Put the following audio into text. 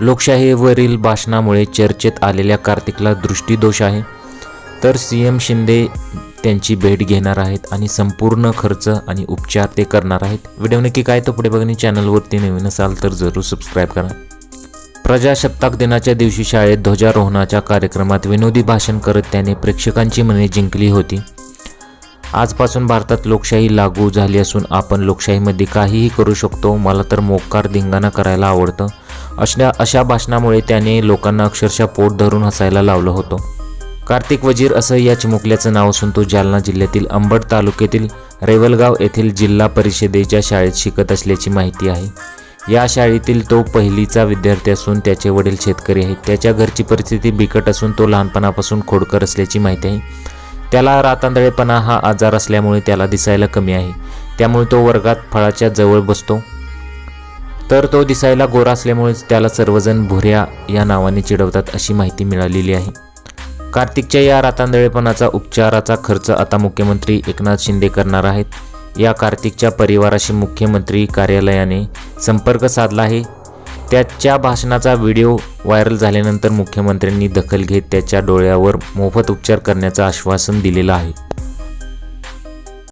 लोकशाहीवरील भाषणामुळे चर्चेत आलेल्या कार्तिकला दृष्टीदोष आहे. तर सी एम शिंदे त्यांची भेट घेणार आहेत आणि संपूर्ण खर्च आणि उपचार ते करणार आहेत. व्हिडिओ नक्की काय तर पुढे बघणे चॅनलवरती नवीन असाल तर जरूर सबस्क्राईब करा. प्रजासत्ताक दिनाच्या दिवशी शाळेत ध्वजारोहणाच्या कार्यक्रमात विनोदी भाषण करत त्याने प्रेक्षकांची मने जिंकली होती. आजपासून भारतात लोकशाही लागू झाली असून आपण लोकशाहीमध्ये काहीही करू शकतो. मला तर मोकार धिंगाणा करायला आवडतं. अशा अशा भाषणामुळे त्याने लोकांना अक्षरशः पोट धरून हसायला लावलं होतं. कार्तिक वजीर असं या चिमुकल्याचं नाव असून तो जालना जिल्ह्यातील अंबड तालुक्यातील रेवलगाव येथील जिल्हा परिषदेच्या शाळेत शिकत असल्याची माहिती आहे. या शाळेतील तो पहिलीचा विद्यार्थी असून त्याचे वडील शेतकरी आहेत. त्याच्या घरची परिस्थिती बिकट असून तो लहानपणापासून खोडकर असल्याची माहिती आहे. त्याला रातांदळेपणा हा आजार असल्यामुळे त्याला दिसायला कमी आहे. त्यामुळे तो वर्गात फळाच्या जवळ बसतो. तर तो दिसायला गोरा असल्यामुळेच त्याला सर्वजण भुऱ्या या नावाने चिडवतात अशी माहिती मिळालेली आहे. कार्तिकच्या या रातांदळेपणाचा उपचाराचा खर्च आता मुख्यमंत्री एकनाथ शिंदे करणार आहेत. या कार्तिकच्या परिवाराशी मुख्यमंत्री कार्यालयाने संपर्क साधला आहे. त्याच्या भाषणाचा व्हिडिओ व्हायरल झाल्यानंतर मुख्यमंत्र्यांनी दखल घेत त्याच्या डोळ्यावर मोफत उपचार करण्याचं आश्वासन दिलेलं आहे.